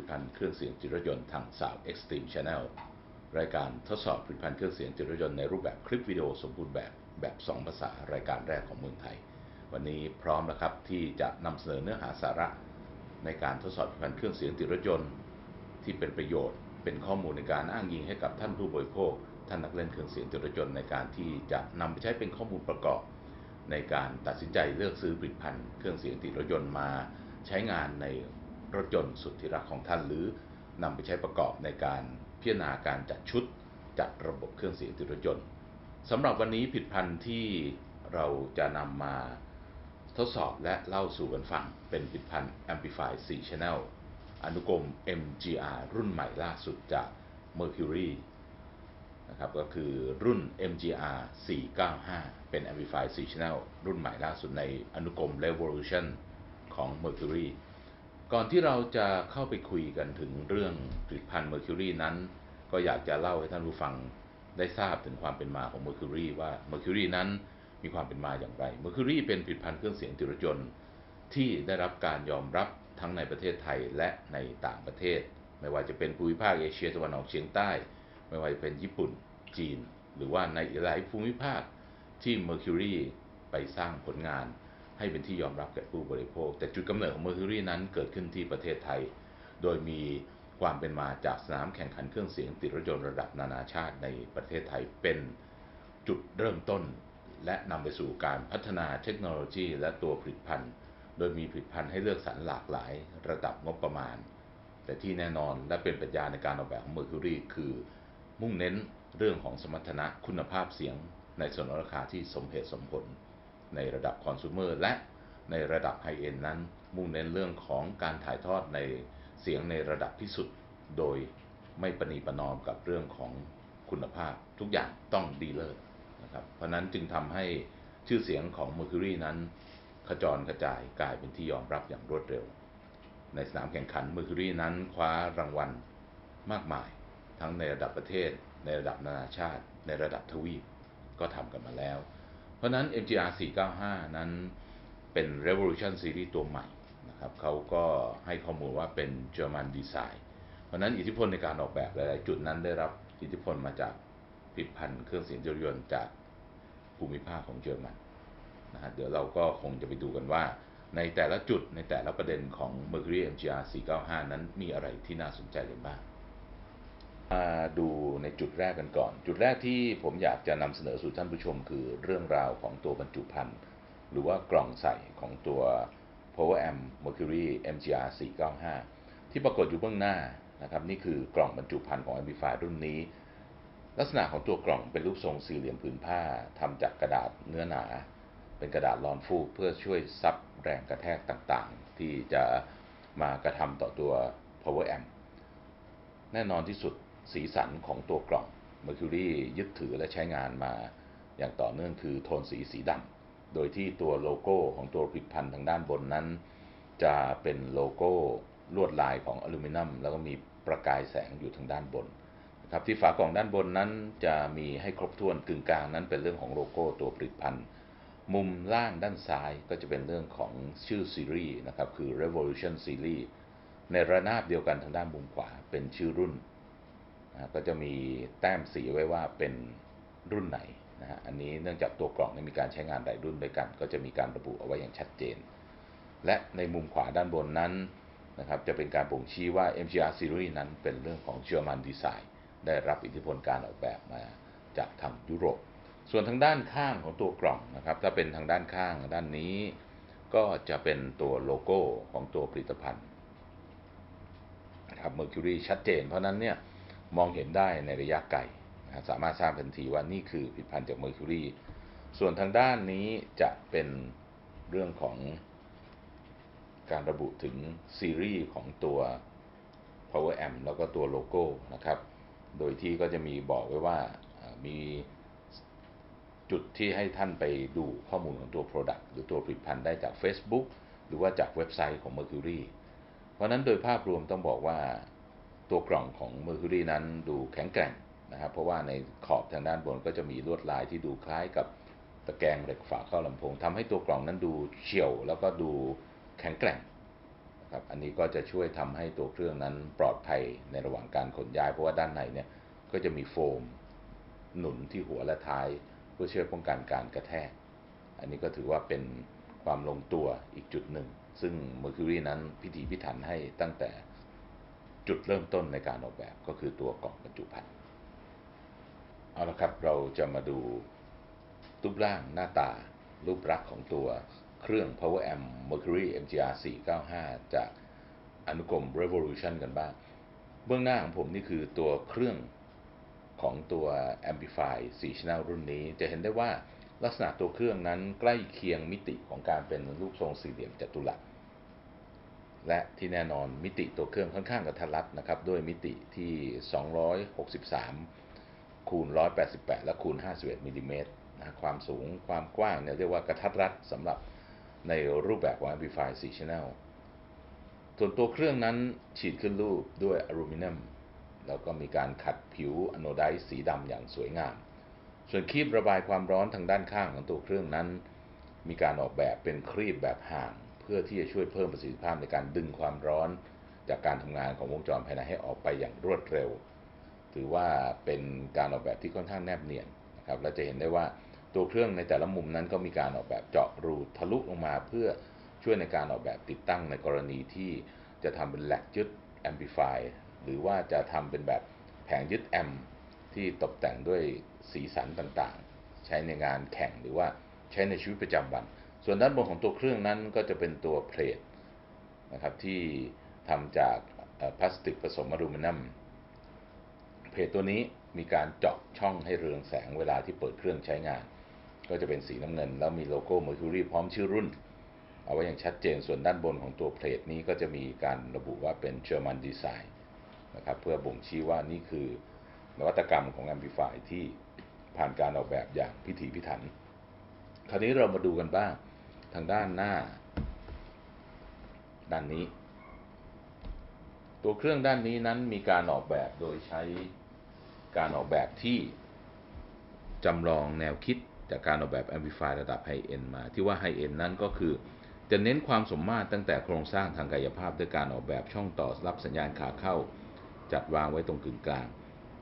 ลิตภัณฑ์เครื่องเสียงจิตรยนต์ทางสาว Extreme Channel รายการทดสอบผลิตภัณฑ์เครื่องเสียงจิตรยนต์ในรูปแบบคลิปวิดีโอสมบูรณ์แบบแบบ 2 ภาษารายการแรกของเมืองไทย วันนี้พร้อมแล้วครับที่จะนำเสนอเนื้อหาสาระ ในการทดสอบผลิตภัณฑ์เครื่องเสียงติรยนต์ที่เป็นประโยชน์ เป็นข้อมูลในการอ้างอิงให้กับท่านผู้บริโภค ท่านนักเล่นเครื่องเสียงติรยนต์ในการที่จะนำไปใช้เป็นข้อมูลประกอบ ในการตัดสินใจเลือกซื้อผลิตภัณฑ์เครื่องเสียงติรยนต์มาใช้งานใน รถยนต์สุดที่รักของท่านหรือนำไปใช้ประกอบในการพิจารณาการจัดชุด จัดระบบเครื่องเสียงติดรถยนต์สำหรับวันนี้ผลิตภัณฑ์ที่เราจะนำมาทดสอบและเล่าสู่กันฟัง เป็นผลิตภัณฑ์ Amplify 4 Channel อนุกรม MGR รุ่นใหม่ล่าสุดจาก Mercury นะครับก็คือรุ่น MGR 495 เป็น Amplify 4 Channel รุ่นใหม่ล่าสุดในอนุกรม Revolution ของ Mercury ก่อนที่เราจะเข้าไปคุยกันถึงเรื่องผลิตภัณฑ์ Mercury นั้น ก็อยากจะเล่าให้ท่านผู้ฟังได้ทราบถึงความเป็นมาของ Mercury ว่า Mercury นั้นมีความเป็นมาอย่างไร Mercury เป็นผลิตภัณฑ์เครื่องเสียงติรถยนต์ที่ได้รับการยอมรับทั้งในประเทศไทยและในต่างประเทศ ไม่ว่าจะเป็นภูมิภาคเอเชียตะวันออกเฉียงใต้ ไม่ว่าจะเป็นญี่ปุ่นจีน หรือว่าในหลายภูมิภาคที่ Mercury ไปสร้างผลงาน ให้เป็นที่ยอมรับแก่ผู้บริโภค แต่จุดกำเนิดของ Mercury นั้นเกิดขึ้นที่ประเทศไทย โดยมีความเป็นมาจากสนามแข่งขันเครื่องเสียงติดรถยนต์ระดับนานาชาติในประเทศไทยเป็นจุดเริ่มต้น และนำไปสู่การพัฒนาเทคโนโลยี และตัวผลิตภัณฑ์ โดยมีผลิตภัณฑ์ให้เลือกสรรหลากหลายระดับงบประมาณ แต่ที่แน่นอนและเป็นปัญญาในการออกแบบของ Mercury คือ มุ่งเน้นเรื่องของสมรรถนะคุณภาพเสียงในส่วนราคาที่สมเหตุสมผล ในระดับคอน sumer และในระดับไฮเอ็นนั้น มุ่งเน้นเรื่องของการถ่ายทอดในเสียงในระดับที่สุด โดยไม่ประนีประนอมกับเรื่องของคุณภาพ ทุกอย่างต้องดีเลิศนะครับเพราะนั้นจึงทำให้ชื่อเสียงของ Mercury นั้น ขจรกระจายกลายเป็นที่ยอมรับอย่างรวดเร็ว ในสนามแข่งขัน Mercury นั้นคว้ารางวัลมากมาย ทั้งในระดับประเทศ ในระดับนานาชาติ ในระดับทวีปก็ทำกันมาแล้ว เพราะนั้น MGR 495 นั้นเป็น Revolution Series ตัวใหม่นะครับเขาก็ให้ข้อมูลว่าเป็น German Design เพราะนั้นอิทธิพลในการออกแบบหลายๆ จุดนั้นได้รับอิทธิพลมาจากผลิตภัณฑ์เครื่องเสียงยนยนต์จากภูมิภาคของเยอรมันนะฮะเดี๋ยวเราก็คงจะไปดูกันว่า ในแต่ละจุดในแต่ละประเด็นของ Mercury MGR 495 นั้นมีอะไรที่น่าสนใจเลยบ้าง มาดูในจุดแรกกันก่อน จุดแรกที่ผมอยากจะนำเสนอสู่ท่านผู้ชม คือเรื่องราวของตัวบรรจุภัณฑ์หรือว่ากล่องใส่ของตัว Power Amp Mercury MGR 495 ที่ปรากฏอยู่เบื้องหน้านะครับนี่คือกล่องบรรจุภัณฑ์ของ Amplify รุ่นนี้ ลักษณะของตัวกล่องเป็นรูปทรงสี่เหลี่ยมผืนผ้าทำจากกระดาษเนื้อหนา เป็นกระดาษลอนฟูกเพื่อช่วยซับแรงกระแทกต่างๆ ที่จะมากระทำต่อตัว Power Amp แน่นอนที่สุด สีสันของตัวกล่อง Mercury ยึดถือและใช้งานมาอย่างต่อเนื่องคือโทนสีสีดำโดยที่ตัวโลโก้ของตัวผลิตภัณฑ์ทางด้านบนนั้น จะเป็นโลโก้ลวดลายของอลูมิเนียมแล้วก็มีประกายแสงอยู่ทางด้านบนนะครับที่ฝากล่องด้านบนนั้นจะมีให้ครบถ้วนกึ่งกลางนั้นเป็นเรื่องของโลโก้ตัวผลิตภัณฑ์ มุมล่างด้านซ้ายก็จะเป็นเรื่องของชื่อซีรีส์นะครับคือ Revolution Series ในระนาบเดียวกันทางด้านมุมขวาเป็นชื่อรุ่น นะก็จะมีแต้มสีไว้ว่าเป็นรุ่นไหนนะฮะอันนี้เนื่องจากตัวกล่องมีการใช้งานหลายรุ่นด้วยกัน ก็จะมีการระบุเอาไว้อย่างชัดเจน และในมุมขวาด้านบนนั้นนะครับจะเป็นการบ่งชี้ว่า MGR Series นั้นเป็นเรื่องของ German Design ได้รับอิทธิพลการออกแบบมาจากทางยุโรป ส่วนทางด้านข้างของตัวกล่องนะครับถ้าเป็นทางด้านข้างด้านนี้ ก็จะเป็นตัวโลโก้ของตัวผลิตภัณฑ์นะครับ Mercury ชัดเจน เพราะนั้นเนี่ย มองเห็นได้ในระยะไกลนะสามารถทราบทันทีว่านี่คือผลิตภัณฑ์จาก Mercury ส่วนทางด้านนี้จะเป็นเรื่องของการระบุถึงซีรีส์ของตัว Power Amp แล้วก็ตัวโลโก้นะครับ โดยที่ก็จะมีบอกไว้ว่ามีจุดที่ให้ท่านไปดูข้อมูลของตัว Product หรือตัวผลิตภัณฑ์ได้จาก Facebook หรือว่าจากเว็บไซต์ของ Mercury เพราะนั้นโดยภาพรวมต้องบอกว่า ตัวกล่องของ Mercury นั้นดูแข็งแกร่งนะครับเพราะว่าในขอบทางด้านบนก็จะมีลวดลายที่ดูคล้ายกับตะแกรงเหล็กฝาเข้าลำโพงทำให้ตัวกล่องนั้นดูเฉียวแล้วก็ดูแข็งแกร่งครับอันนี้ก็จะช่วยทำให้ตัวเครื่องนั้นปลอดภัยในระหว่างการขนย้าย เพราะว่าด้านในเนี่ยก็จะมีโฟมหนุนที่หัวและท้าย เพื่อช่วยป้องกันการกระแทก อันนี้ก็ถือว่าเป็นความลงตัวอีกจุดหนึ่ง ซึ่ง Mercury นั้นพิถีพิถันให้ตั้งแต่ จุดเริ่มต้นในการออกแบบก็คือตัวกล่องบรรจุภัณฑ์เอาละครับเราจะมาดูรูปร่างหน้าตา รูปลักษณ์ของตัวเครื่อง Power Amp Mercury MGR 495 จากอนุกรม Revolution กันบ้าง เบื้องหน้าของผมนี่คือตัวเครื่องของตัว Amplify 4 Channel รุ่นนี้ จะเห็นได้ว่าลักษณะตัวเครื่องนั้นใกล้เคียงมิติของการเป็นรูปทรงสี่เหลี่ยมจัตุรัส และที่แน่นอนมิติตัวเครื่องค่อนข้างกระทัดรัดนะครับ ด้วยมิติที่ 263 คูณ 188 และคูณ 51มิลลิเมตรนะความสูงความกว้างเนี่ยเรียกว่ากระทัดรัดสำหรับในรูปแบบของ Amplify 4 Channel ส่วนตัวเครื่องนั้นฉีดขึ้นรูปด้วยอลูมิเนียมแล้วก็มีการขัดผิวอโนไดซ์สีดำอย่างสวยงาม ส่วนครีบระบายความร้อนทางด้านข้างของตัวเครื่องนั้น มีการออกแบบเป็นครีบแบบห่าง พื่อที่จะช่วยเพิ่มประสิทธิภาพในการดึงความร้อน จากการทำงานของวงจรภายในให้ออกไปอย่างรวดเร็ว ถือว่าเป็นการออกแบบที่ค่อนข้างแนบเนียนนะครับและจะเห็นได้ว่าตัวเครื่องในแต่ละมุมนั้นก็มีการออกแบบเจาะรูทะลุลงมาเพื่อช่วยในการออกแบบติดตั้งในกรณีที่จะทำเป็นแหลกยึดแอมพลิฟายหรือว่าจะทำเป็นแบบแผงยึดแอมที่ตกแต่งด้วยสีสันต่างๆ ใช้ในงานแข่งหรือว่าใช้ในชีวิตประจำวัน ส่วนด้านบนของตัวเครื่องนั้นก็จะเป็นตัวเพลทนะครับที่ทำจากพลาสติกผสมอลูมิเนียม เพลทตัวนี้มีการเจาะช่องให้เรืองแสงเวลาที่เปิดเครื่องใช้งาน ก็จะเป็นสีน้ำเงิน แล้วมีโลโก้ Mercury พร้อมชื่อรุ่น เอาไว้อย่างชัดเจนส่วนด้านบนของตัวเพลทนี้ก็จะมีการระบุว่าเป็น German Design นะครับเพื่อบ่งชี้ว่านี่คือนวัตกรรมของ Amplify ที่ผ่านการออกแบบอย่างพิถีพิถัน คราวนี้เรามาดูกันบ้าง ทางด้านหน้า ด้านนี้ ตัวเครื่องด้านนี้นั้นมีการออกแบบโดยใช้การออกแบบที่จำลองแนวคิดจากการออกแบบ Amplify ระดับ High End มา ที่ว่า High End นั้นก็คือจะเน้นความสมมาตรตั้งแต่โครงสร้างทางกายภาพด้วยการออกแบบช่องต่อรับสัญญาณขาเข้า จัดวางไว้ตรงกึ่งกลาง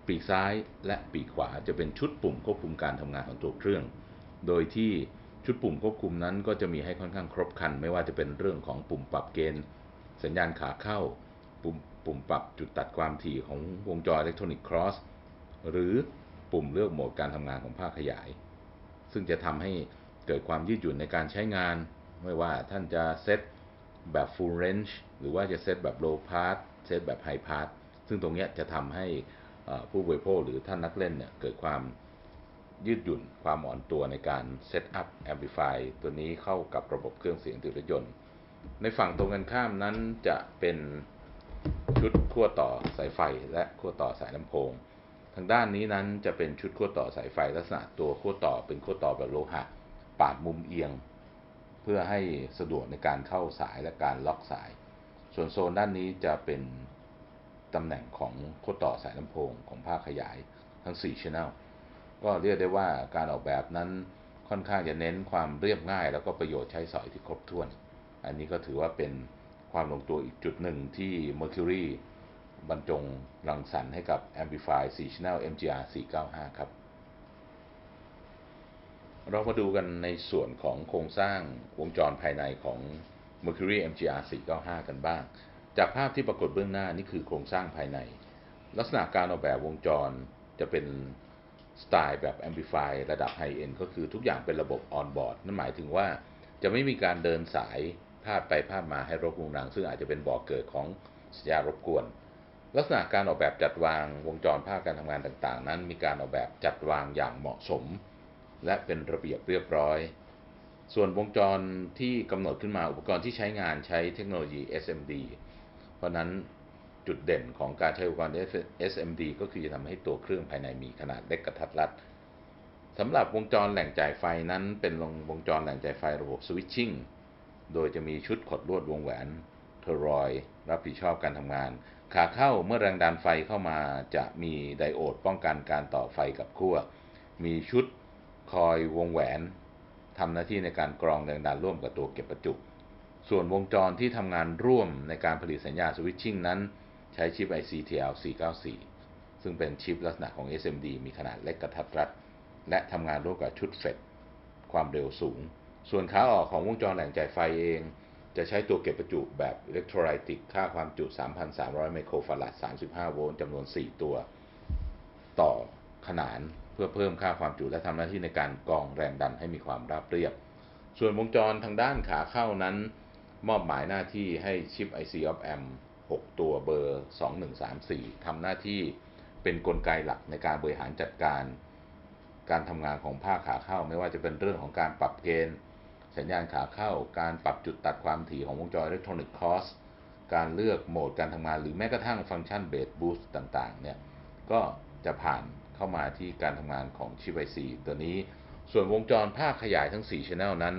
ปีกซ้ายและปีกขวาจะเป็นชุดปุ่มควบคุมการทำงานของตัวเครื่อง โดยที่ ชุดปุ่มควบคุมนั้นก็จะมีให้ค่อนข้างครบครัน ไม่ว่าจะเป็นเรื่องของปุ่มปรับเกณฑ์ สัญญาณขาเข้า ปุ่มปุ่มปรับจุดตัดความถี่ของวงจรอิเล็กทรอนิกส์ครอสหรือปุ่มเลือกโหมดการทำงานของภาคขยาย ซึ่งจะทำให้เกิดความยืดหยุ่นในการใช้งาน ไม่ว่าท่านจะเซตแบบ full range หรือว่าจะเซตแบบ low pass เซตแบบ high pass ซึ่งตรงนี้จะทำให้ผู้บริโภคหรือท่านนักเล่นเนี่ยเกิดความ ยืดหยุ่นความอ่อนตัวในการเซตอัพแอมพลิฟายตัวนี้เข้ากับระบบเครื่องเสียงติดรถยนต์ ในฝั่งตรงกันข้ามนั้นจะเป็นชุดขั้วต่อสายไฟและขั้วต่อสายลำโพง ทางด้านนี้นั้นจะเป็นชุดขั้วต่อสายไฟลักษณะตัวขั้วต่อเป็นขั้วต่อแบบโลหะปาดมุมเอียง เพื่อให้สะดวกในการเข้าสายและการล็อกสาย ส่วนโซนด้านนี้จะเป็นตำแหน่งของขั้วต่อสายลำโพงของภาคขยายทั้ง4 Channel ก็เรียกได้ว่าการออกแบบนั้นค่อนข้างจะเน้นความเรียบง่าย แล้วก็ประโยชน์ใช้สอยที่ครบถ้วน อันนี้ก็ถือว่าเป็นความลงตัวอีกจุดหนึ่งที่ Mercury บรรจงรังสรรค์ให้กับ Amplify 4 Channel MGR 495 ครับ เรามาดูกันในส่วนของโครงสร้างวงจรภายในของ Mercury MGR 495 กันบ้าง จากภาพที่ปรากฏเบื้องหน้านี่คือโครงสร้างภายใน ลักษณะการออกแบบวงจรจะเป็น สไตล์แบบ Amplify ระดับ High End ก็คือทุกอย่างเป็นระบบ On Board นั่นหมายถึงว่าจะไม่มีการเดินสายพาดไปพาดมาให้รบกวนรัง ซึ่งอาจจะเป็นบ่อกเกิดของสัญญารบกวน ลักษณะการออกแบบจัดวางวงจรภาคการทำงานต่างๆ นั้น มีการออกแบบจัดวางอย่างเหมาะสม และเป็นระเบียบเรียบร้อย ส่วนวงจรที่กำหนดขึ้นมาอุปกรณ์ที่ใช้งานใช้เทคโนโลยี SMD เพราะนั้น จุดเด่นของการใช้อุปกรณ์ SMD ก็คือจะทำให้ตัวเครื่องภายในมีขนาดเล็กกระทัดรัดสำหรับวงจรแหล่งจ่ายไฟนั้น เป็นวงจรแหล่งจ่ายไฟระบบสวิตชิ่งโดยจะมีชุดขดลวดวงแหวนเทอรอยรับผิดชอบการทำงาน ขาเข้าเมื่อแรงดันไฟเข้ามาจะมีไดโอดป้องกันการต่อไฟกับขั้ว มีชุดคอยวงแหวนทำหน้าที่ในการกรองแรงดันร่วมกับตัวเก็บประจุ ส่วนวงจรที่ทำงานร่วมในการผลิตสัญญาณสวิตชิ่งนั้น ใช้ชิป ICTL 494 ซึ่งเป็นชิปลักษณะของ SMD มีขนาดเล็กกระทัดรัด และทำงานร่วมกับชุดเฟดความเร็วสูง ส่วนขาออกของวงจรแหล่งจ่ายไฟเอง จะใช้ตัวเก็บประจุแบบอิเล็กโทรไลติกค่าความจุ 3,300 ไมโครฟาราด 35 โวลต์จำนวน 4 ตัว ต่อขนานเพื่อเพิ่มค่าความจุและทำหน้าที่ในการกรองแรงดันให้มีความราบเรียบ ส่วนวงจรทางด้านขาเข้านั้น มอบหมายหน้าที่ให้ชิป IC of Amp 6 ตัวเบอร์ 2134ทำหน้าที่เป็นนกลไกหลักในการบริหารจัดการการทำงานของภาคขาเข้า ไม่ว่าจะเป็นเรื่องของการปรับเกณฑ์ สัญญาณขาเข้า การปรับจุดตัดความถี่ของวงจรอิเล็กทรอนิกส์คอสการเลือกโหมดการทำงาน หรือแม้กระทั่งฟังก์ชันเบสบูสต์ต่างๆเนี่ยก็จะผ่านเข้ามาที่การทำงานของชิป IC ตัวนี้ ส่วนวงจรภาคขยายทั้ง4 Channel นั้น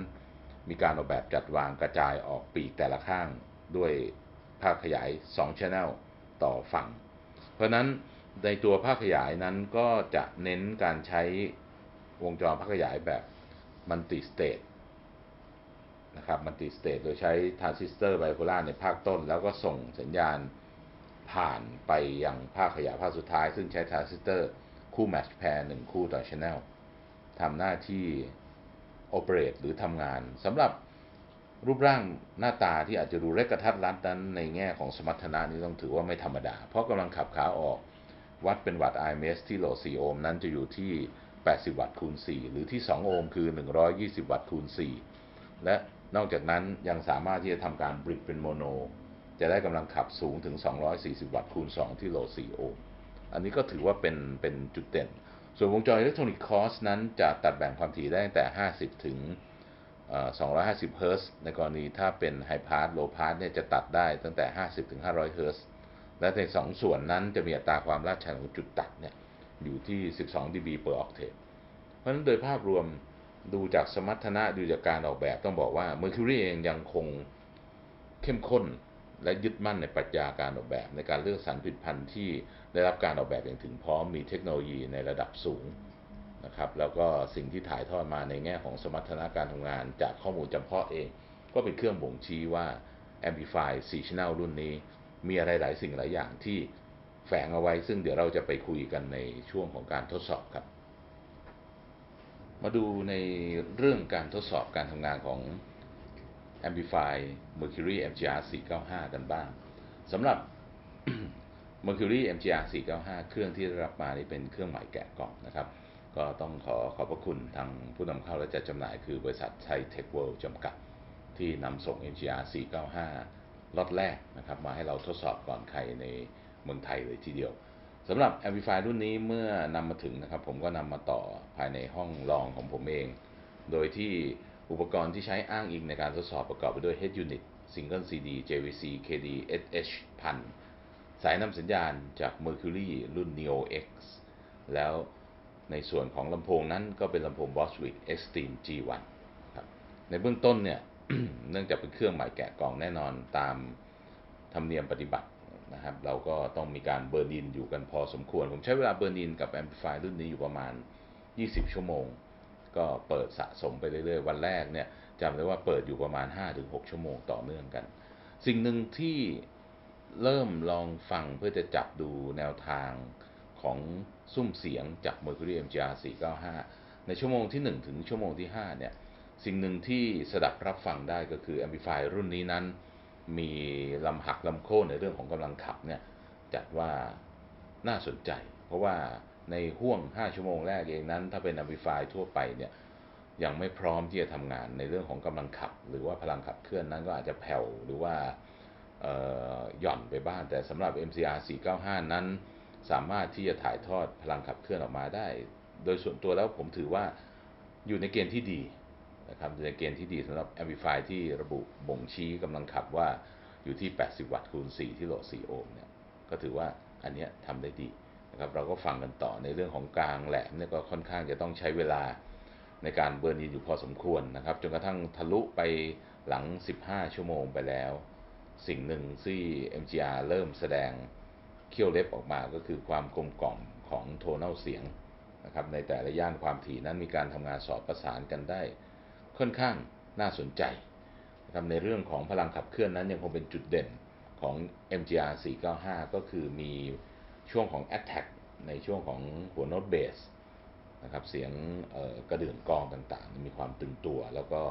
มีการออกแบบจัดวางกระจายออกปีกแต่ละข้างด้วย ภาคขยาย2 Channel ต่อฝั่ง เพราะนั้นในตัวภาคขยายนั้นก็จะเน้นการใช้วงจรภาคขยายแบบมัลติสเตทนะครับมัลติสเตทโดยใช้ทรานซิสเตอร์ไบโพล่าในภาคต้น แล้วก็ส่งสัญญาณผ่านไปยังภาคขยายภาคสุดท้าย ซึ่งใช้ทรานซิสเตอร์คู่แมชแพร์หนึ่งคู่ต่อช anel ทำหน้าที่ operate หรือทำงานสำหรับ รูปร่างหน้าตาที่อาจจะดูเล็กกระทัดรัดนั้นในแง่ของสมรรถนะนี้ต้องถือว่าไม่ธรรมดา เพราะกำลังขับขาออกวัดเป็นวัตต์ IMS ที่โหลด 4 โอห์มนั้นจะอยู่ที่ 80 วัตต์คูณ 4 หรือที่ 2 โอห์มคือ 120 วัตต์คูณ 4 และนอกจากนั้นยังสามารถที่จะทำการบริดเป็นโมโน จะได้กำลังขับสูงถึง 240 วัตต์คูณ 2 ที่โหลด 4 โอห์มอันนี้ก็ถือว่าเป็นเป็นจุดเด่น ส่วนวงจรอิเล็กทรอนิกส์คอสนั้นจะตัดแบ่งความถี่ได้ตั้งแต่ 50 ถึง 250 เฮิร์ตซ์ในกรณีถ้าเป็นไฮพาร์สโลพาร์สเนี่ยจะตัดได้ตั้งแต่ 50 ถึง 500 เฮิร์ตซ์และใน 2 ส่วนนั้นจะมีอัตราความลาดชันของจุดตัดเนี่ยอยู่ที่ 12 dB per octave เพราะฉะนั้นโดยภาพรวมดูจากสมรรถนะดูจากการออกแบบต้องบอกว่า Mercury เองยังคงเข้มข้นและยึดมั่นในปรัชญาการออกแบบ ในการเลือกสรรผลิตภัณฑ์ที่ได้รับการออกแบบอย่างถึงพร้อมมีเทคโนโลยีในระดับสูง นะครับ แล้วก็สิ่งที่ถ่ายทอดมาในแง่ของสมรรถนะการทำงาน จากข้อมูลจำเพาะเอง ก็เป็นเครื่องบ่งชี้ว่า Amplify 4 Channel รุ่นนี้ มีอะไรหลายสิ่งหลายอย่างที่แฝงเอาไว้ ซึ่งเดี๋ยวเราจะไปคุยกันในช่วงของการทดสอบครับ มาดูในเรื่องการทดสอบการทำงานของ Amplify Mercury MGR 495 กันบ้างสำหรับ Mercury MGR 495 เครื่องที่ได้รับมานี่เป็นเครื่องหม่แกะกล่องนะครับ ก็ต้องขอขอบพระคุณทางผู้นำเข้าและจัดจำหน่าย คือบริษัทไทยเทคเวิลด์จำกัด ที่นำส่ง MGR 495ล็อตแรกนะครับมาให้เราทดสอบก่อนใครในเมืองไทยเลยทีเดียวสำหรับ Amplify รุ่นนี้เมื่อนำมาถึงนะครับผมก็นำมาต่อภายในห้องรองของผมเอง โดยที่อุปกรณ์ที่ใช้อ้างอิงในการทดสอบประกอบไปด้วย Head Unit Single CD JVC KD SH 1000สายนำสัญญาณจาก Mercury รุ่น Neo X แล้ว ในส่วนของลำโพงนั้นก็เป็นลำโพง Boswick Extreme G1 ครับในเบื้องต้นเนี่ยเนื่องจากเป็นเครื่องใหม่แกะกล่องแน่นอนตามธรรมเนียมปฏิบัตินะครับ เราก็ต้องมีการเบอร์นินอยู่กันพอสมควร ผมใช้เวลาเบอร์นินกับ Amplify รุ่นนี้อยู่ประมาณ 20 ชั่วโมง ก็เปิดสะสมไปเรื่อยๆ วันแรกเนี่ยจำได้ว่าเปิดอยู่ประมาณ 5-6 ชั่วโมงต่อเนื่องกัน สิ่งหนึ่งที่เริ่มลองฟังเพื่อจะจับดูแนวทาง ของซุ้มเสียงจาก Mercury MGR 495 ในชั่วโมงที่ 1 ถึงชั่วโมงที่ 5 เนี่ย สิ่งหนึ่งที่สดับรับฟังได้ก็คือ Amplify รุ่นนี้นั้น มีลำหักลำโค่นในเรื่องของกำลังขับเนี่ย จัดว่าน่าสนใจ เพราะว่าในห่วง 5 ชั่วโมงแรกเองนั้น ถ้าเป็น Amplify ทั่วไปเนี่ยยังไม่พร้อมที่จะทำงานในเรื่องของกำลังขับ หรือว่าพลังขับเคลื่อนนั้นก็อาจจะแผ่วหรือว่าหย่อนไปบ้างแต่สำหรับ MCR 495 นั้น สามารถที่จะถ่ายทอดพลังขับเคลื่อนออกมาได้ โดยส่วนตัวแล้วผมถือว่าอยู่ในเกณฑ์ที่ดีนะครับในเกณฑ์ที่ดีสำหรับ Amplify ที่ระบุบ่งชี้กำลังขับว่าอยู่ที่ 80 วัตต์คูณ 4 ที่โหลด 4 โอห์มเนี่ยก็ถือว่าอันนี้ทำได้ดีนะครับเราก็ฟังกันต่อในเรื่องของกลางแหลมเนี่ยก็ค่อนข้างจะต้องใช้เวลาในการเบิร์นอินอยู่พอสมควรนะครับจนกระทั่งทะลุไปหลัง 15 ชั่วโมงไปแล้ว สิ่งหนึ่งที่ MGR เริ่มแสดง เขี้ยวเล็บออกมาก็คือความกลมกล่อมของโทนอลเสียงนะครับในแต่ละย่านความถี่นั้นมีการทำงานสอดประสานกันได้ ค่อนข้างน่าสนใจนะครับในเรื่องของพลังขับเคลื่อนนั้นยังคงเป็นจุดเด่นของ MGR 495 ก็คือมีช่วงของ Attack ในช่วงของหัวโน้ตเบสนะครับเสียงกระเดื่องกองต่างๆ มีความตึงตัว แล้วก็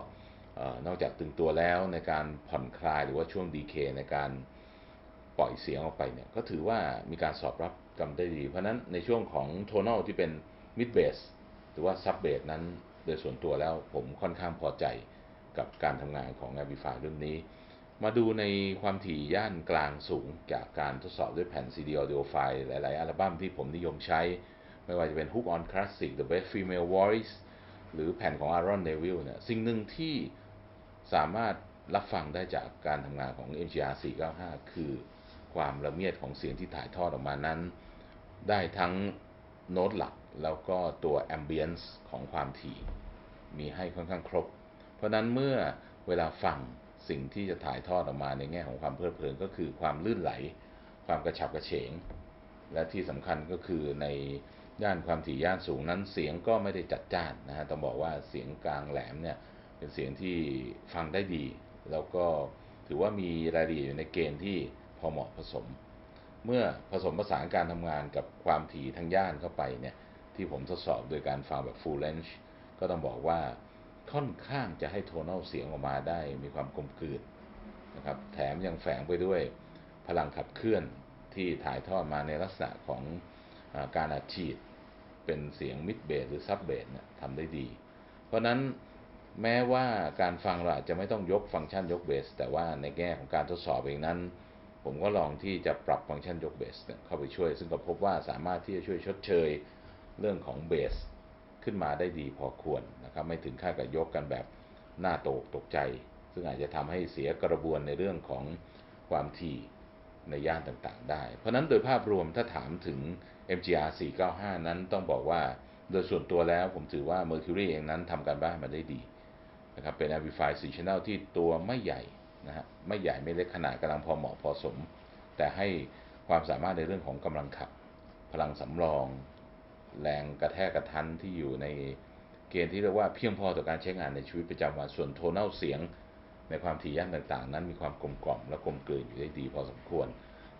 นอกจากตึงตัวแล้วในการผ่อนคลายหรือว่าช่วงดีเคในการ ปล่อยเสียงออกไปเนี่ยก็ถือว่ามีการสอบรับกำได้ดี เพราะนั้นในช่วงของโทน a l ที่เป็น mid bass หรือว่า sub bass นั้น โดยส่วนตัวแล้วผมค่อนข้างพอใจกับการทำงานของ Amplify รุ่นนี้ มาดูในความถี่ย่านกลางสูงจากการทดสอบด้วยแผ่น CD audio file หลาย ๆ อัลบั้มที่ผมนิยมใช้ ไม่ว่าจะเป็น Hook on Classic The Best Female Voice หรือแผ่นของ Aaron Neville เนี่ยสิ่งหนึ่งที่สามารถรับฟังได้จากการทำงานของ MGR 495 คือ ความละเมียดของเสียงที่ถ่ายทอดออกมานั้น ได้ทั้งโน้ตหลักแล้วก็ตัวแอมเบียนซ์ของความถี่มีให้ค่อนข้างครบ เพราะนั้นเมื่อเวลาฟังสิ่งที่จะถ่ายทอดออกมาในแง่ของความเพลิดเพลินก็คือความลื่นไหล ความกระฉับกระเฉง และที่สำคัญก็คือในย่านความถี่ย่านสูงนั้นเสียงก็ไม่ได้จัดจ้านนะฮะต้องบอกว่าเสียงกลางแหลมเนี่ยเป็นเสียงที่ฟังได้ดี แล้วก็ถือว่ามีรายละเอียดอยู่ในเกณฑ์ที่ พอเหมาะผสม เมื่อผสมผสานการทำงานกับความถี่ทางย่านเข้าไปเนี่ยที่ผมทดสอบโดยการฟังแบบ full range ก็ต้องบอกว่าค่อนข้างจะให้โทนอลเสียงออกมาได้มีความกลมกลืนนะครับแถมยังแฝงไปด้วยพลังขับเคลื่อนที่ถ่ายทอดมาในลักษณะของอการอัดฉีดเป็นเสียงมิดเบสหรือซับเบสเนี่ยทำได้ดี เพราะนั้นแม้ว่าการฟังเราจจะไม่ต้องยกฟังก์ชันยกเบส แต่ว่าในแง่ของการทดสอบเองนั้น ผมก็ลองที่จะปรับฟังก์ชันยกเบสเข้าไปช่วย ซึ่งก็พบว่าสามารถที่จะช่วยชดเชยเรื่องของเบสขึ้นมาได้ดีพอควรนะครับ ไม่ถึงขั้นกับยกกันแบบหน้าตกตกใจ ซึ่งอาจจะทำให้เสียกระบวนในเรื่องของความถี่ในย่านต่างๆ ได้ เพราะนั้นโดยภาพรวมถ้าถามถึง MGR 495 นั้นต้องบอกว่าโดยส่วนตัวแล้วผมถือว่า Mercury เองนั้นทำการบ้านมาได้ดีนะครับเป็น Amplify 4 Channel ที่ตัวไม่ใหญ่ นะฮะไม่ใหญ่ไม่เล็กขนาดกำลังพอเหมาะพอสม แต่ให้ความสามารถในเรื่องของกำลังขับ พลังสำรอง แรงกระแทกกระทันที่อยู่ในเกณฑ์ที่เรียกว่าเพียงพอต่อการใช้งานในชีวิตประจำวันส่วนโทนอลเสียง ในความถี่ย่านต่างๆ นั้นมีความกลมกล่อมและกลมกลืนอยู่ได้ดีพอสมควร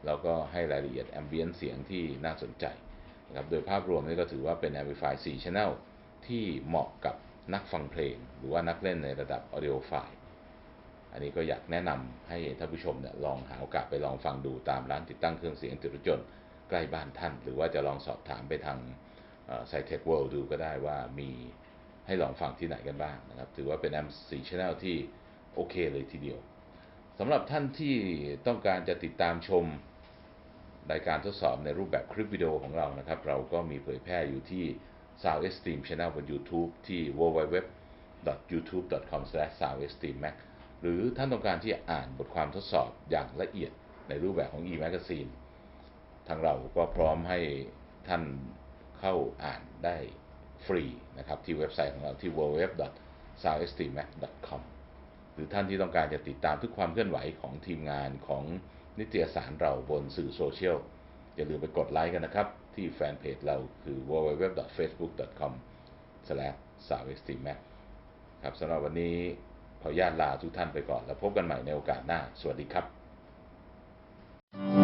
แล้วก็ให้รายละเอียดแอมเบียนเสียงที่น่าสนใจนะครับโดยภาพรวมนี่ก็ถือว่าเป็น Amplify 4 Channel ที่เหมาะกับนักฟังเพลง หรือว่านักเล่นในระดับ Audio File อันนี้ก็อยากแนะนำให้ท่านผู้ชมเนี่ยลองหาโอกาสไปลองฟังดูตามร้านติดตั้งเครื่องเสียงติดรถยนต์ใกล้บ้านท่าน หรือว่าจะลองสอบถามไปทางไซเทคเวิลด์ดูก็ได้ว่ามีให้ลองฟังที่ไหนกันบ้างนะครับ ถือว่าเป็นแอม4 Channel ที่โอเคเลยทีเดียวสำหรับท่านที่ต้องการจะติดตามชมรายการทดสอบในรูปแบบคลิปวิดีโอของเรานะครับ เราก็มีเผยแพร่อยู่ที่ Sound Esteem Channel บน YouTube ที่ www.youtube.com/soundesteemmac หรือท่านต้องการที่จะอ่านบทความทดสอบอย่างละเอียดในรูปแบบของ e-magazine ทางเราก็พร้อมให้ท่านเข้าอ่านได้ฟรีนะครับ ที่เว็บไซต์ของเราที่ www.soundesteemmac.com หรือท่านที่ต้องการจะติดตามทุกความเคลื่อนไหวของทีมงานของนิตยสารเราบนสื่อโซเชียลอย่าลืมไปกดไลค์กันนะครับ ที่แฟนเพจเราคือ www.facebook.com/soundesteemmac ครับสำหรับวันนี้ ขออนุญาตลาทุกท่านไปก่อน แล้วพบกันใหม่ในโอกาสหน้า สวัสดีครับ